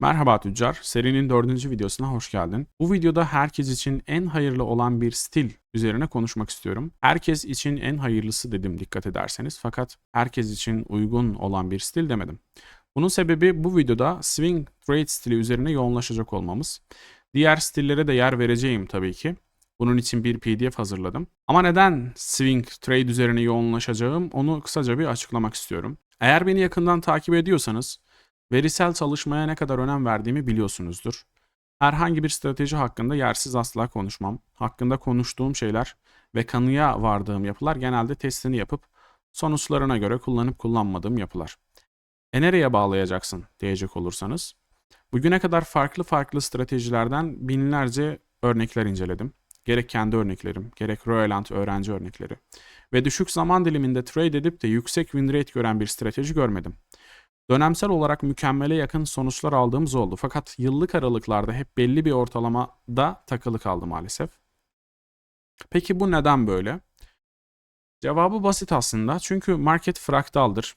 Merhaba tüccar, serinin dördüncü videosuna hoş geldin. Bu videoda herkes için en hayırlı olan bir stil üzerine konuşmak istiyorum. Herkes için en hayırlısı dedim dikkat ederseniz fakat herkes için uygun olan bir stil demedim. Bunun sebebi bu videoda swing trade stili üzerine yoğunlaşacak olmamız. Diğer stillere de yer vereceğim tabii ki. Bunun için bir PDF hazırladım. Ama neden swing trade üzerine yoğunlaşacağım onu kısaca bir açıklamak istiyorum. Eğer beni yakından takip ediyorsanız Verisel çalışmaya ne kadar önem verdiğimi biliyorsunuzdur. Herhangi bir strateji hakkında yersiz asla konuşmam. Hakkında konuştuğum şeyler ve kanıya vardığım yapılar genelde testini yapıp sonuçlarına göre kullanıp kullanmadığım yapılar. E nereye bağlayacaksın diyecek olursanız. Bugüne kadar farklı farklı stratejilerden binlerce örnekler inceledim. Gerek kendi örneklerim, gerek Royland öğrenci örnekleri. Ve düşük zaman diliminde trade edip de yüksek win rate gören bir strateji görmedim. Dönemsel olarak mükemmele yakın sonuçlar aldığımız oldu. Fakat yıllık aralıklarda hep belli bir ortalamada takılı kaldı maalesef. Peki bu neden böyle? Cevabı basit aslında. Çünkü market fraktaldır.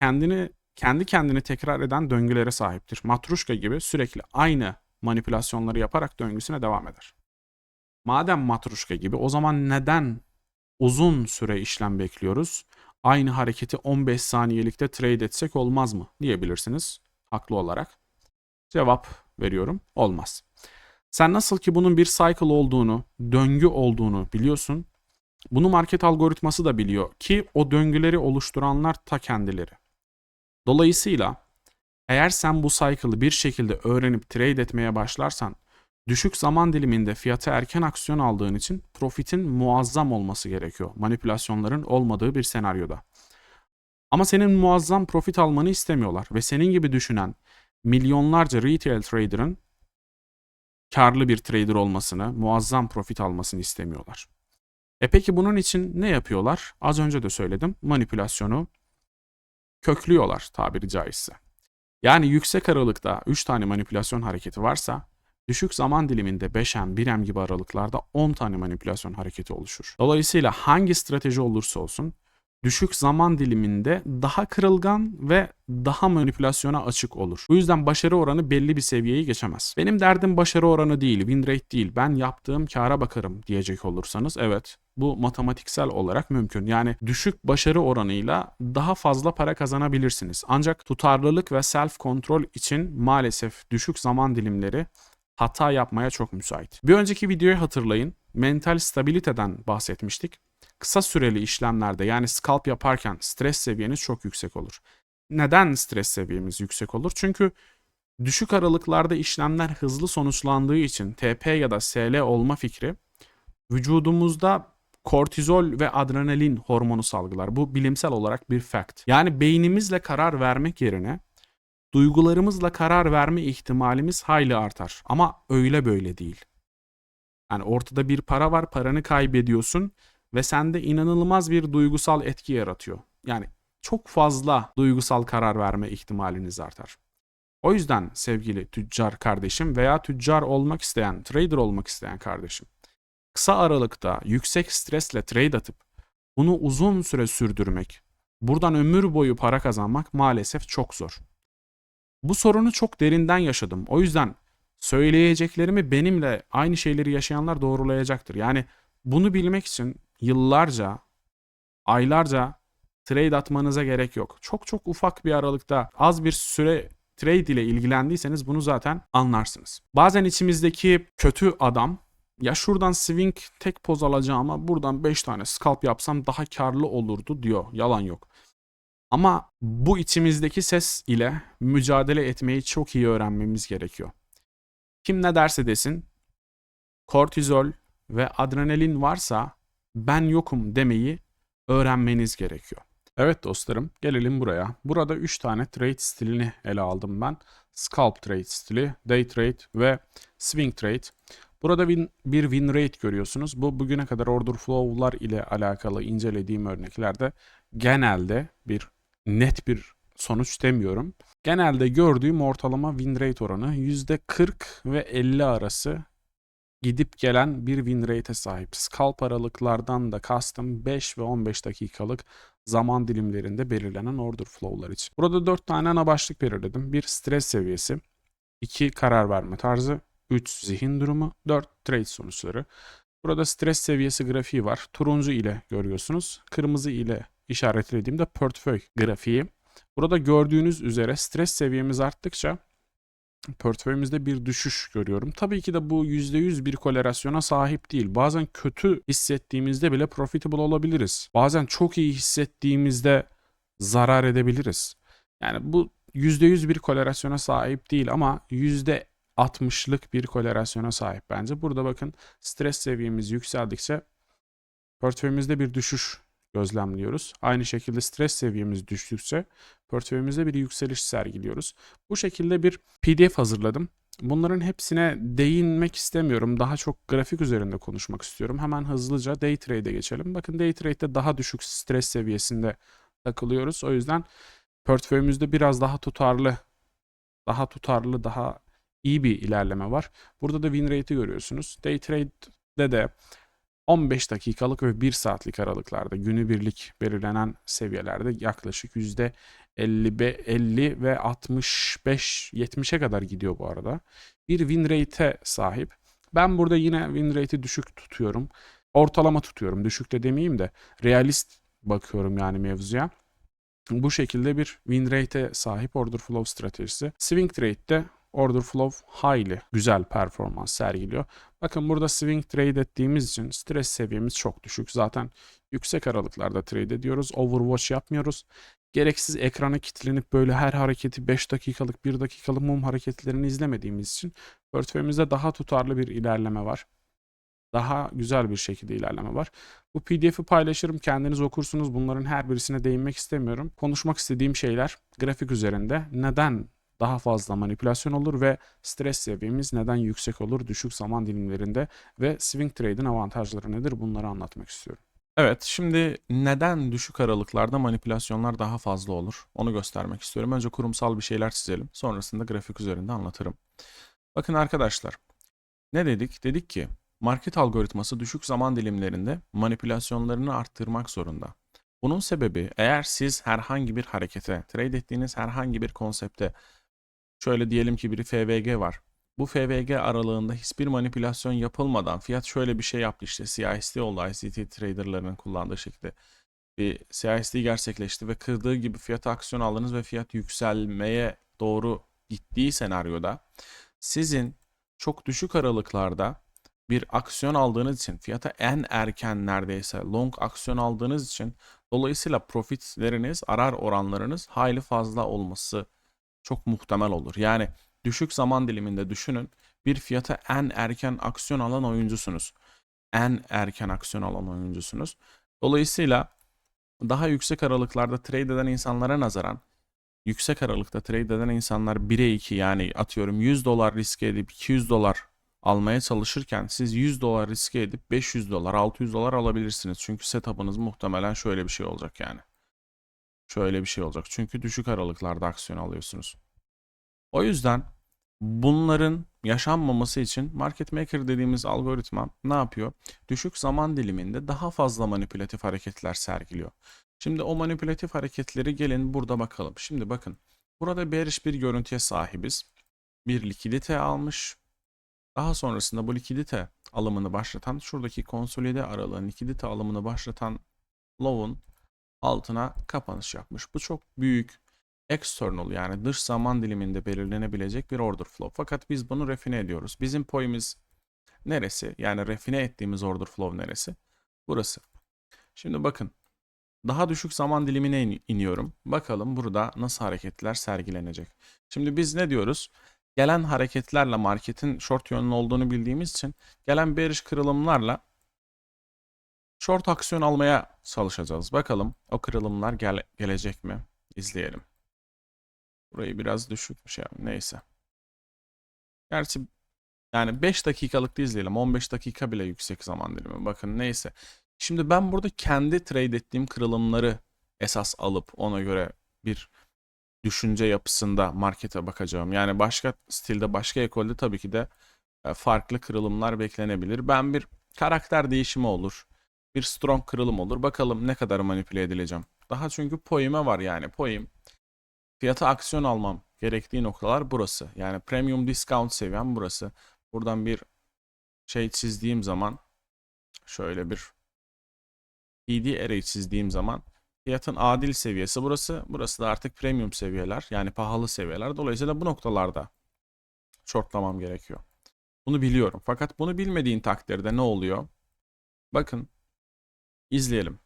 Kendini kendi kendini tekrar eden döngülere sahiptir. Matruşka gibi sürekli aynı manipülasyonları yaparak döngüsüne devam eder. Madem matruşka gibi o zaman neden uzun süre işlem bekliyoruz? Aynı hareketi 15 saniyelikte trade etsek olmaz mı diyebilirsiniz haklı olarak. Cevap veriyorum olmaz. Sen nasıl ki bunun bir cycle olduğunu, döngü olduğunu biliyorsun. Bunu market algoritması da biliyor ki o döngüleri oluşturanlar ta kendileri. Dolayısıyla eğer sen bu cycle'ı bir şekilde öğrenip trade etmeye başlarsan düşük zaman diliminde fiyata erken aksiyon aldığın için profitin muazzam olması gerekiyor. Manipülasyonların olmadığı bir senaryoda. Ama senin muazzam profit almanı istemiyorlar ve senin gibi düşünen milyonlarca retail trader'ın karlı bir trader olmasını, muazzam profit almasını istemiyorlar. E peki bunun için ne yapıyorlar? Az önce de söyledim. Manipülasyonu köklüyorlar tabiri caizse. Yani yüksek aralıkta 3 tane manipülasyon hareketi varsa Düşük zaman diliminde 5M, 1M gibi aralıklarda 10 tane manipülasyon hareketi oluşur. Dolayısıyla hangi strateji olursa olsun düşük zaman diliminde daha kırılgan ve daha manipülasyona açık olur. Bu yüzden başarı oranı belli bir seviyeyi geçemez. Benim derdim başarı oranı değil, win rate değil. Ben yaptığım kâra bakarım diyecek olursanız evet bu matematiksel olarak mümkün. Yani düşük başarı oranıyla daha fazla para kazanabilirsiniz. Ancak tutarlılık ve self kontrol için maalesef düşük zaman dilimleri hata yapmaya çok müsait. Bir önceki videoyu hatırlayın. Mental stabiliteden bahsetmiştik. Kısa süreli işlemlerde yani scalp yaparken stres seviyeniz çok yüksek olur. Neden stres seviyemiz yüksek olur? Çünkü düşük aralıklarda işlemler hızlı sonuçlandığı için TP ya da SL olma fikri vücudumuzda kortizol ve adrenalin hormonu salgılar. Bu bilimsel olarak bir fact. Yani beynimizle karar vermek yerine duygularımızla karar verme ihtimalimiz hayli artar. Ama öyle böyle değil. Yani ortada bir para var, paranı kaybediyorsun ve sende inanılmaz bir duygusal etki yaratıyor. Yani çok fazla duygusal karar verme ihtimaliniz artar. O yüzden sevgili tüccar kardeşim veya tüccar olmak isteyen, trader olmak isteyen kardeşim, kısa aralıkta yüksek stresle trade atıp bunu uzun süre sürdürmek, buradan ömür boyu para kazanmak maalesef çok zor. Bu sorunu çok derinden yaşadım. O yüzden söyleyeceklerimi benimle aynı şeyleri yaşayanlar doğrulayacaktır. Yani bunu bilmek için yıllarca, aylarca trade atmanıza gerek yok. Çok çok ufak bir aralıkta az bir süre trade ile ilgilendiyseniz bunu zaten anlarsınız. Bazen içimizdeki kötü adam ya şuradan swing tek poz alacağım ama buradan 5 tane scalp yapsam daha karlı olurdu diyor. Yalan yok. Ama bu içimizdeki ses ile mücadele etmeyi çok iyi öğrenmemiz gerekiyor. Kim ne derse desin, kortizol ve adrenalin varsa ben yokum demeyi öğrenmeniz gerekiyor. Evet dostlarım gelelim buraya. Burada 3 tane trade stilini ele aldım ben. Scalp trade stili, day trade ve swing trade. Burada bir, bir win rate görüyorsunuz. Bu bugüne kadar order flow'lar ile alakalı incelediğim örneklerde genelde bir net bir sonuç demiyorum. Genelde gördüğüm ortalama win rate oranı %40 ve 50 arası gidip gelen bir win rate'e sahip. Scalp aralıklardan da kastım 5 ve 15 dakikalık zaman dilimlerinde belirlenen order flow'lar için. Burada 4 tane ana başlık belirledim. Bir stres seviyesi, 2 karar verme tarzı, 3 zihin durumu, 4 trade sonuçları. Burada stres seviyesi grafiği var. Turuncu ile görüyorsunuz. Kırmızı ile işaretlediğimde portföy grafiği. Burada gördüğünüz üzere stres seviyemiz arttıkça portföyümüzde bir düşüş görüyorum. Tabii ki de bu %100 bir korelasyona sahip değil. Bazen kötü hissettiğimizde bile profitable olabiliriz. Bazen çok iyi hissettiğimizde zarar edebiliriz. Yani bu %100 bir korelasyona sahip değil ama %60'lık bir korelasyona sahip bence. Burada bakın stres seviyemiz yükseldikçe portföyümüzde bir düşüş gözlemliyoruz. Aynı şekilde stres seviyemiz düştükçe portföyümüzde bir yükseliş sergiliyoruz. Bu şekilde bir PDF hazırladım. Bunların hepsine değinmek istemiyorum. Daha çok grafik üzerinde konuşmak istiyorum. Hemen hızlıca day trade'e geçelim. Bakın day trade'de daha düşük stres seviyesinde takılıyoruz. O yüzden portföyümüzde biraz daha tutarlı, daha tutarlı, daha iyi bir ilerleme var. Burada da win rate'i görüyorsunuz. Day trade'de de 15 dakikalık ve 1 saatlik aralıklarda günübirlik belirlenen seviyelerde yaklaşık yüzde 50, be- 50 ve 65 70'e kadar gidiyor bu arada. Bir win rate'e sahip. Ben burada yine win rate'i düşük tutuyorum. Ortalama tutuyorum. Düşük de demeyeyim de realist bakıyorum yani mevzuya. Bu şekilde bir win rate'e sahip order flow stratejisi. Swing trade'de order flow highly güzel performans sergiliyor. Bakın burada swing trade ettiğimiz için stres seviyemiz çok düşük. Zaten yüksek aralıklarda trade ediyoruz. Overwatch yapmıyoruz. Gereksiz ekrana kilitlenip böyle her hareketi 5 dakikalık 1 dakikalık mum hareketlerini izlemediğimiz için portföyümüzde daha tutarlı bir ilerleme var. Daha güzel bir şekilde ilerleme var. Bu PDF'i paylaşırım. Kendiniz okursunuz. Bunların her birisine değinmek istemiyorum. Konuşmak istediğim şeyler grafik üzerinde. Neden daha fazla manipülasyon olur ve stres seviyemiz neden yüksek olur düşük zaman dilimlerinde ve swing trade'in avantajları nedir bunları anlatmak istiyorum. Evet, şimdi neden düşük aralıklarda manipülasyonlar daha fazla olur? Onu göstermek istiyorum. Önce kurumsal bir şeyler çizelim. Sonrasında grafik üzerinde anlatırım. Bakın arkadaşlar, ne dedik? Dedik ki market algoritması düşük zaman dilimlerinde manipülasyonlarını arttırmak zorunda. Bunun sebebi eğer siz herhangi bir harekete, trade ettiğiniz herhangi bir konsepte, şöyle diyelim ki bir FVG var. Bu FVG aralığında hiçbir manipülasyon yapılmadan fiyat şöyle bir şey yaptı işte CISD oldu ICT traderlarının kullandığı şekilde bir CISD gerçekleşti ve kırdığı gibi fiyata aksiyon aldınız ve fiyat yükselmeye doğru gittiği senaryoda sizin çok düşük aralıklarda bir aksiyon aldığınız için fiyata en erken neredeyse long aksiyon aldığınız için dolayısıyla profitleriniz arar oranlarınız hayli fazla olması çok muhtemel olur. Yani düşük zaman diliminde düşünün bir fiyata en erken aksiyon alan oyuncusunuz. En erken aksiyon alan oyuncusunuz. Dolayısıyla daha yüksek aralıklarda trade eden insanlara nazaran yüksek aralıkta trade eden insanlar 1'e 2 yani atıyorum 100 dolar riske edip 200 dolar almaya çalışırken siz 100 dolar riske edip 500 dolar 600 dolar alabilirsiniz. Çünkü setup'ınız muhtemelen şöyle bir şey olacak yani. Şöyle bir şey olacak. Çünkü düşük aralıklarda aksiyon alıyorsunuz. O yüzden bunların yaşanmaması için market maker dediğimiz algoritma ne yapıyor? Düşük zaman diliminde daha fazla manipülatif hareketler sergiliyor. Şimdi o manipülatif hareketleri gelin burada bakalım. Şimdi bakın burada bearish bir görüntüye sahibiz. Bir likidite almış. Daha sonrasında bu likidite alımını başlatan şuradaki konsolide aralığın likidite alımını başlatan low'un altına kapanış yapmış. Bu çok büyük external yani dış zaman diliminde belirlenebilecek bir order flow. Fakat biz bunu refine ediyoruz. Bizim poyimiz neresi? Yani refine ettiğimiz order flow neresi? Burası. Şimdi bakın daha düşük zaman dilimine in- iniyorum. Bakalım burada nasıl hareketler sergilenecek. Şimdi biz ne diyoruz? Gelen hareketlerle marketin short yönlü olduğunu bildiğimiz için gelen bearish kırılımlarla short aksiyon almaya çalışacağız. Bakalım o kırılımlar gel- gelecek mi? İzleyelim. Burayı biraz düşükmüş ya. Neyse. Gerçi yani 5 dakikalık da izleyelim. 15 dakika bile yüksek zaman dilimi. Bakın neyse. Şimdi ben burada kendi trade ettiğim kırılımları esas alıp ona göre bir düşünce yapısında markete bakacağım. Yani başka stilde, başka ekolde tabii ki de e, farklı kırılımlar beklenebilir. Ben bir karakter değişimi olur. Bir strong kırılım olur. Bakalım ne kadar manipüle edileceğim. Daha çünkü poime var yani. Poim fiyata aksiyon almam gerektiği noktalar burası. Yani premium discount seviyem burası. Buradan bir şey çizdiğim zaman şöyle bir PD array çizdiğim zaman fiyatın adil seviyesi burası. Burası da artık premium seviyeler yani pahalı seviyeler. Dolayısıyla bu noktalarda shortlamam gerekiyor. Bunu biliyorum. Fakat bunu bilmediğin takdirde ne oluyor? Bakın izleyelim.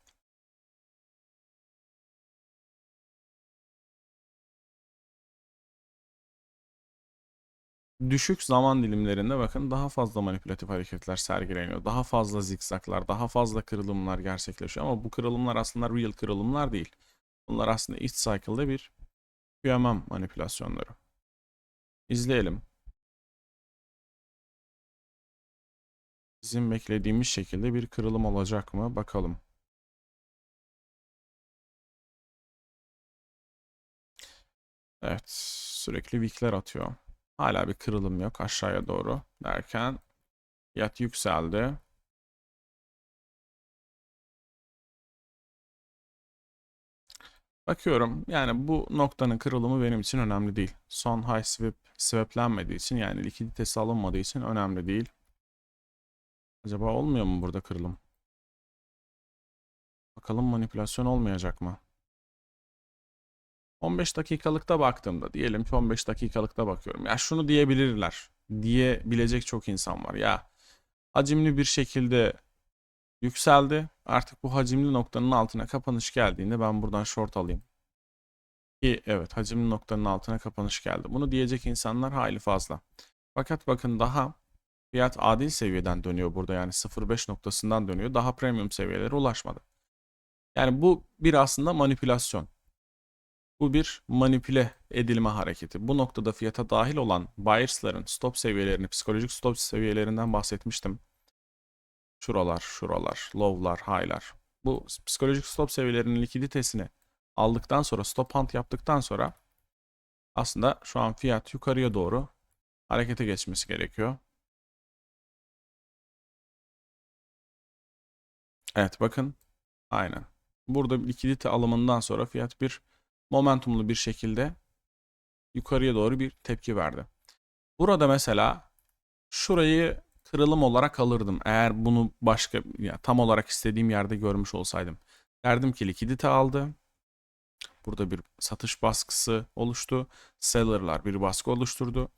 düşük zaman dilimlerinde bakın daha fazla manipülatif hareketler sergileniyor. Daha fazla zikzaklar, daha fazla kırılımlar gerçekleşiyor ama bu kırılımlar aslında real kırılımlar değil. Bunlar aslında each cycle'da bir QMM manipülasyonları. İzleyelim. Bizim beklediğimiz şekilde bir kırılım olacak mı? Bakalım. Evet, sürekli wickler atıyor. Hala bir kırılım yok aşağıya doğru derken fiyat yükseldi. Bakıyorum yani bu noktanın kırılımı benim için önemli değil. Son high swap swaplenmediği için yani likiditesi alınmadığı için önemli değil. Acaba olmuyor mu burada kırılım? Bakalım manipülasyon olmayacak mı? 15 dakikalıkta baktığımda diyelim ki 15 dakikalıkta bakıyorum. Ya şunu diyebilirler. Diyebilecek çok insan var. Ya hacimli bir şekilde yükseldi. Artık bu hacimli noktanın altına kapanış geldiğinde ben buradan short alayım. Ki evet hacimli noktanın altına kapanış geldi. Bunu diyecek insanlar hayli fazla. Fakat bakın daha fiyat adil seviyeden dönüyor burada yani 0.5 noktasından dönüyor. Daha premium seviyelere ulaşmadı. Yani bu bir aslında manipülasyon. Bu bir manipüle edilme hareketi. Bu noktada fiyata dahil olan buyers'ların stop seviyelerini, psikolojik stop seviyelerinden bahsetmiştim. Şuralar, şuralar, low'lar, high'lar. Bu psikolojik stop seviyelerinin likiditesini aldıktan sonra, stop hunt yaptıktan sonra aslında şu an fiyat yukarıya doğru harekete geçmesi gerekiyor. Evet bakın. Aynen. Burada likidite alımından sonra fiyat bir momentumlu bir şekilde yukarıya doğru bir tepki verdi. Burada mesela şurayı kırılım olarak alırdım. Eğer bunu başka ya tam olarak istediğim yerde görmüş olsaydım. Derdim ki likidite aldı. Burada bir satış baskısı oluştu. Seller'lar bir baskı oluşturdu.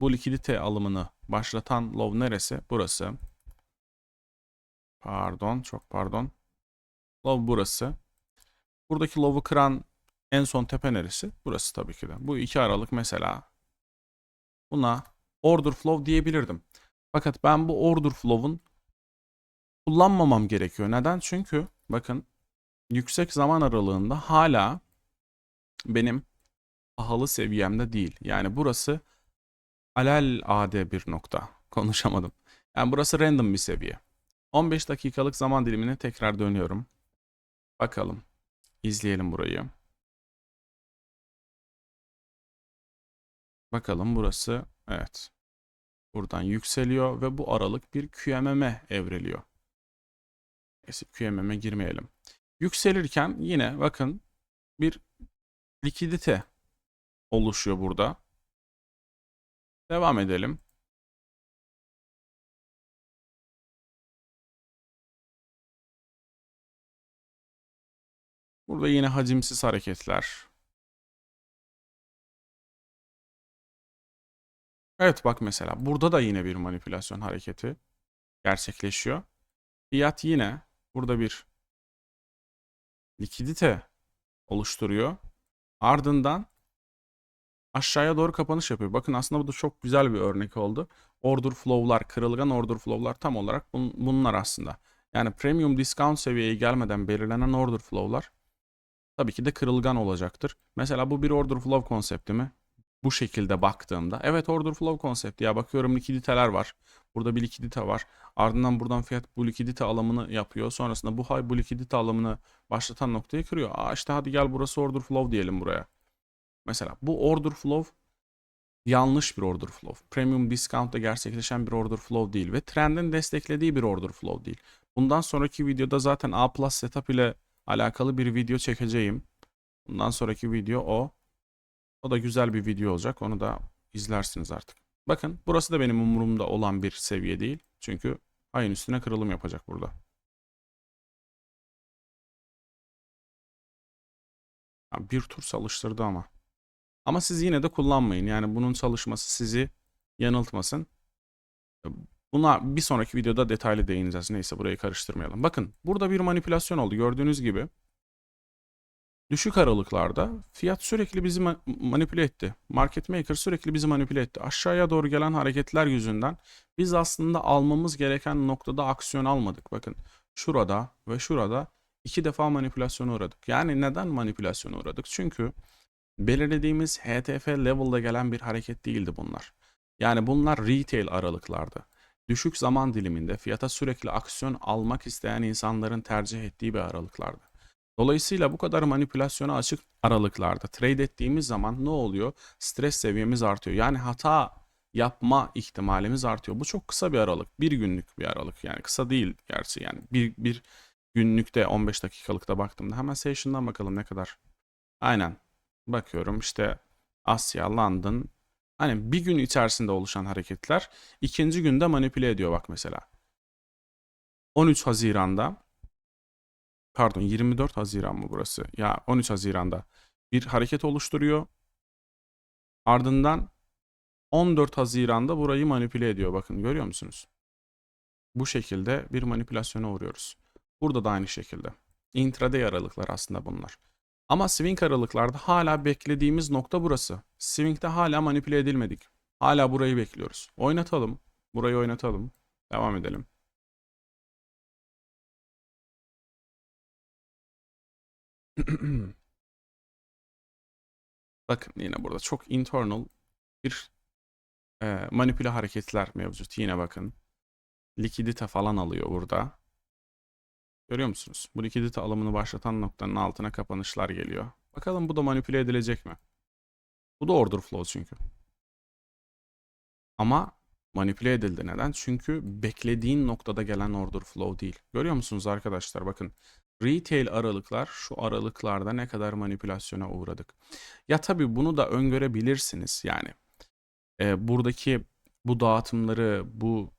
Bu likidite alımını başlatan low neresi? Burası. Pardon, çok pardon. Low burası. Buradaki low'u kıran en son tepe neresi? Burası tabii ki de. Bu iki aralık mesela. Buna order flow diyebilirdim. Fakat ben bu order flow'un kullanmamam gerekiyor. Neden? Çünkü bakın yüksek zaman aralığında hala benim pahalı seviyemde değil. Yani burası alel ade bir nokta. Konuşamadım. Yani burası random bir seviye. 15 dakikalık zaman dilimine tekrar dönüyorum. Bakalım. İzleyelim burayı. Bakalım burası. Evet. Buradan yükseliyor ve bu aralık bir QMM'e evriliyor. Neyse QMM'e girmeyelim. Yükselirken yine bakın bir likidite oluşuyor burada. Devam edelim. Burada yine hacimsiz hareketler. Evet bak mesela burada da yine bir manipülasyon hareketi gerçekleşiyor. Fiyat yine burada bir likidite oluşturuyor. Ardından aşağıya doğru kapanış yapıyor. Bakın aslında bu da çok güzel bir örnek oldu. Order flow'lar, kırılgan order flow'lar tam olarak bun bunlar aslında. Yani premium discount seviyeye gelmeden belirlenen order flow'lar tabii ki de kırılgan olacaktır. Mesela bu bir order flow konsepti mi? Bu şekilde baktığımda evet order flow konsepti ya bakıyorum likiditeler var. Burada bir likidite var. Ardından buradan fiyat bu likidite alımını yapıyor. Sonrasında bu hay bu likidite alımını başlatan noktayı kırıyor. Aa işte hadi gel burası order flow diyelim buraya. Mesela bu order flow yanlış bir order flow. Premium discount'ta gerçekleşen bir order flow değil ve trendin desteklediği bir order flow değil. Bundan sonraki videoda zaten A plus setup ile alakalı bir video çekeceğim. Bundan sonraki video o. O da güzel bir video olacak. Onu da izlersiniz artık. Bakın burası da benim umurumda olan bir seviye değil. Çünkü ayın üstüne kırılım yapacak burada. Bir tur çalıştırdı ama. Ama siz yine de kullanmayın. Yani bunun çalışması sizi yanıltmasın. Buna bir sonraki videoda detaylı değineceğiz. Neyse burayı karıştırmayalım. Bakın burada bir manipülasyon oldu. Gördüğünüz gibi düşük aralıklarda fiyat sürekli bizi ma- manipüle etti. Market maker sürekli bizi manipüle etti. Aşağıya doğru gelen hareketler yüzünden biz aslında almamız gereken noktada aksiyon almadık. Bakın şurada ve şurada iki defa manipülasyona uğradık. Yani neden manipülasyona uğradık? Çünkü belirlediğimiz HTF level'da gelen bir hareket değildi bunlar. Yani bunlar retail aralıklardı. Düşük zaman diliminde fiyata sürekli aksiyon almak isteyen insanların tercih ettiği bir aralıklardı. Dolayısıyla bu kadar manipülasyona açık aralıklarda trade ettiğimiz zaman ne oluyor? Stres seviyemiz artıyor. Yani hata yapma ihtimalimiz artıyor. Bu çok kısa bir aralık. Bir günlük bir aralık. Yani kısa değil gerçi. Yani bir, bir günlükte 15 dakikalıkta baktığımda hemen session'dan bakalım ne kadar. Aynen. Bakıyorum işte Asya, London. Hani bir gün içerisinde oluşan hareketler ikinci günde manipüle ediyor bak mesela. 13 Haziran'da pardon 24 Haziran mı burası? Ya 13 Haziran'da bir hareket oluşturuyor. Ardından 14 Haziran'da burayı manipüle ediyor. Bakın görüyor musunuz? Bu şekilde bir manipülasyona uğruyoruz. Burada da aynı şekilde. Intraday aralıklar aslında bunlar. Ama swing aralıklarda hala beklediğimiz nokta burası. Swing'de hala manipüle edilmedik. Hala burayı bekliyoruz. Oynatalım. Burayı oynatalım. Devam edelim. Bakın yine burada çok internal bir e, manipüle hareketler mevcut. Yine bakın. Likidite falan alıyor burada. Görüyor musunuz? Bu likidite alımını başlatan noktanın altına kapanışlar geliyor. Bakalım bu da manipüle edilecek mi? Bu da order flow çünkü. Ama manipüle edildi. Neden? Çünkü beklediğin noktada gelen order flow değil. Görüyor musunuz arkadaşlar? Bakın retail aralıklar şu aralıklarda ne kadar manipülasyona uğradık. Ya tabii bunu da öngörebilirsiniz. Yani e, buradaki bu dağıtımları, bu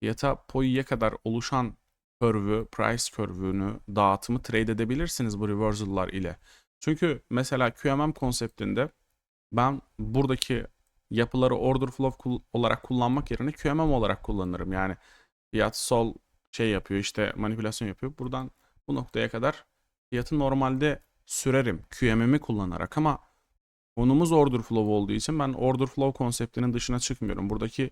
fiyata POI'ye kadar oluşan curve'ü, price curve'ünü, dağıtımı trade edebilirsiniz bu reversal'lar ile. Çünkü mesela QMM konseptinde ben buradaki yapıları order flow olarak kullanmak yerine QMM olarak kullanırım. Yani fiyat sol şey yapıyor işte manipülasyon yapıyor. Buradan bu noktaya kadar fiyatı normalde sürerim QMM'i kullanarak ama konumuz order flow olduğu için ben order flow konseptinin dışına çıkmıyorum. Buradaki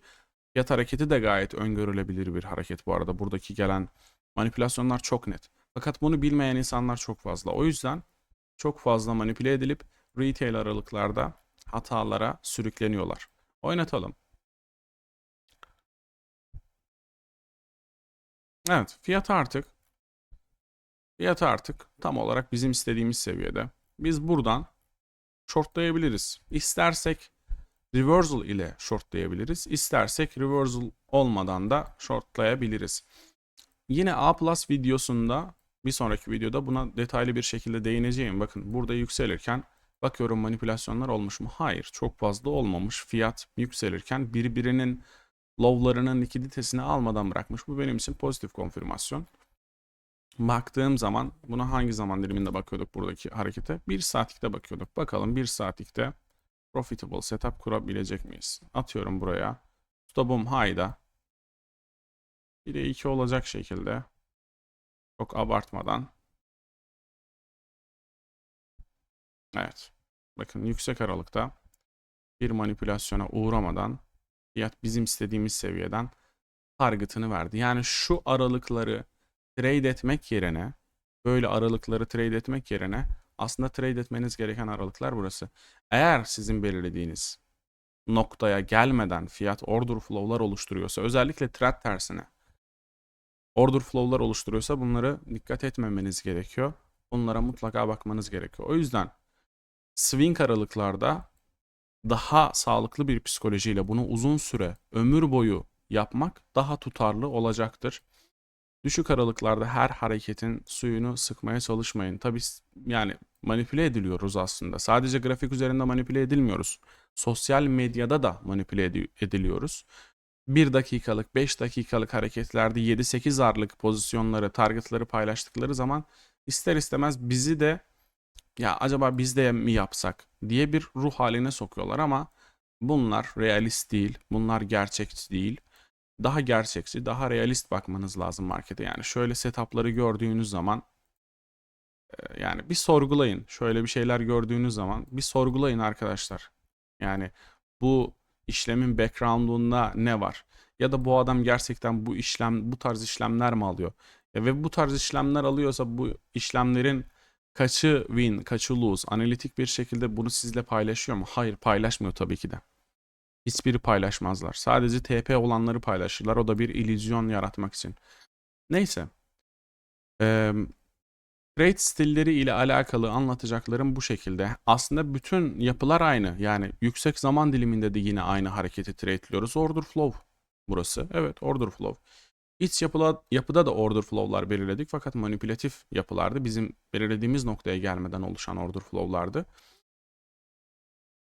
fiyat hareketi de gayet öngörülebilir bir hareket bu arada. Buradaki gelen manipülasyonlar çok net. Fakat bunu bilmeyen insanlar çok fazla. O yüzden çok fazla manipüle edilip retail aralıklarda hatalara sürükleniyorlar. Oynatalım. Evet, fiyat artık fiyat artık tam olarak bizim istediğimiz seviyede. Biz buradan shortlayabiliriz. İstersek reversal ile shortlayabiliriz. İstersek reversal olmadan da shortlayabiliriz. Yine A Plus videosunda bir sonraki videoda buna detaylı bir şekilde değineceğim. Bakın burada yükselirken bakıyorum manipülasyonlar olmuş mu? Hayır çok fazla olmamış. Fiyat yükselirken birbirinin low'larının likiditesini almadan bırakmış. Bu benim için pozitif konfirmasyon. Baktığım zaman buna hangi zaman diliminde bakıyorduk buradaki harekete? Bir saatlikte bakıyorduk. Bakalım bir saatlikte profitable setup kurabilecek miyiz? Atıyorum buraya. Stop'um high'da. 1'e 2 olacak şekilde. Çok abartmadan. Evet. Bakın yüksek aralıkta bir manipülasyona uğramadan fiyat bizim istediğimiz seviyeden target'ını verdi. Yani şu aralıkları trade etmek yerine böyle aralıkları trade etmek yerine aslında trade etmeniz gereken aralıklar burası. Eğer sizin belirlediğiniz noktaya gelmeden fiyat order flow'lar oluşturuyorsa özellikle trend tersine order flow'lar oluşturuyorsa bunları dikkat etmemeniz gerekiyor. Bunlara mutlaka bakmanız gerekiyor. O yüzden swing aralıklarda daha sağlıklı bir psikolojiyle bunu uzun süre, ömür boyu yapmak daha tutarlı olacaktır. Düşük aralıklarda her hareketin suyunu sıkmaya çalışmayın. Tabi yani manipüle ediliyoruz aslında. Sadece grafik üzerinde manipüle edilmiyoruz. Sosyal medyada da manipüle edi- ediliyoruz. 1 dakikalık, 5 dakikalık hareketlerde 7-8 arlık pozisyonları, targetları paylaştıkları zaman ister istemez bizi de ya acaba biz de mi yapsak diye bir ruh haline sokuyorlar ama bunlar realist değil, bunlar gerçekçi değil. Daha gerçekçi, daha realist bakmanız lazım markete. Yani şöyle setupları gördüğünüz zaman e, yani bir sorgulayın. Şöyle bir şeyler gördüğünüz zaman bir sorgulayın arkadaşlar. Yani bu işlemin background'unda ne var? Ya da bu adam gerçekten bu işlem, bu tarz işlemler mi alıyor? E, ve bu tarz işlemler alıyorsa bu işlemlerin kaçı win, kaçı lose? Analitik bir şekilde bunu sizle paylaşıyor mu? Hayır, paylaşmıyor tabii ki de. Hiçbiri paylaşmazlar. Sadece TP olanları paylaşırlar. O da bir illüzyon yaratmak için. Neyse. Eee Trade stilleri ile alakalı anlatacaklarım bu şekilde. Aslında bütün yapılar aynı. Yani yüksek zaman diliminde de yine aynı hareketi trade'liyoruz. Order flow burası. Evet, order flow. İç yapıla, yapıda da order flow'lar belirledik fakat manipülatif yapılardı. Bizim belirlediğimiz noktaya gelmeden oluşan order flow'lardı.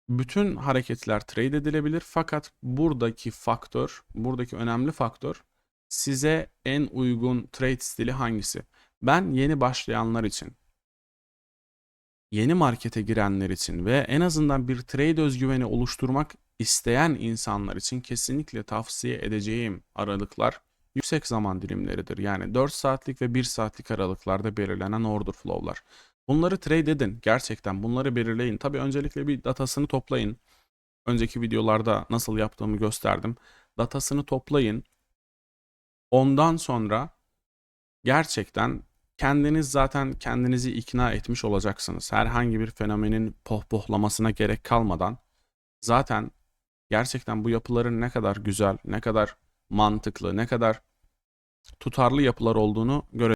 Bütün hareketler trade edilebilir fakat buradaki faktör, buradaki önemli faktör size en uygun trade stili hangisi? Ben yeni başlayanlar için, yeni markete girenler için ve en azından bir trade özgüveni oluşturmak isteyen insanlar için kesinlikle tavsiye edeceğim aralıklar yüksek zaman dilimleridir. Yani 4 saatlik ve 1 saatlik aralıklarda belirlenen order flow'lar. Bunları trade edin. Gerçekten bunları belirleyin. Tabii öncelikle bir datasını toplayın. Önceki videolarda nasıl yaptığımı gösterdim. Datasını toplayın. Ondan sonra gerçekten kendiniz zaten kendinizi ikna etmiş olacaksınız. Herhangi bir fenomenin pohpohlamasına gerek kalmadan zaten gerçekten bu yapıların ne kadar güzel, ne kadar mantıklı, ne kadar tutarlı yapılar olduğunu göre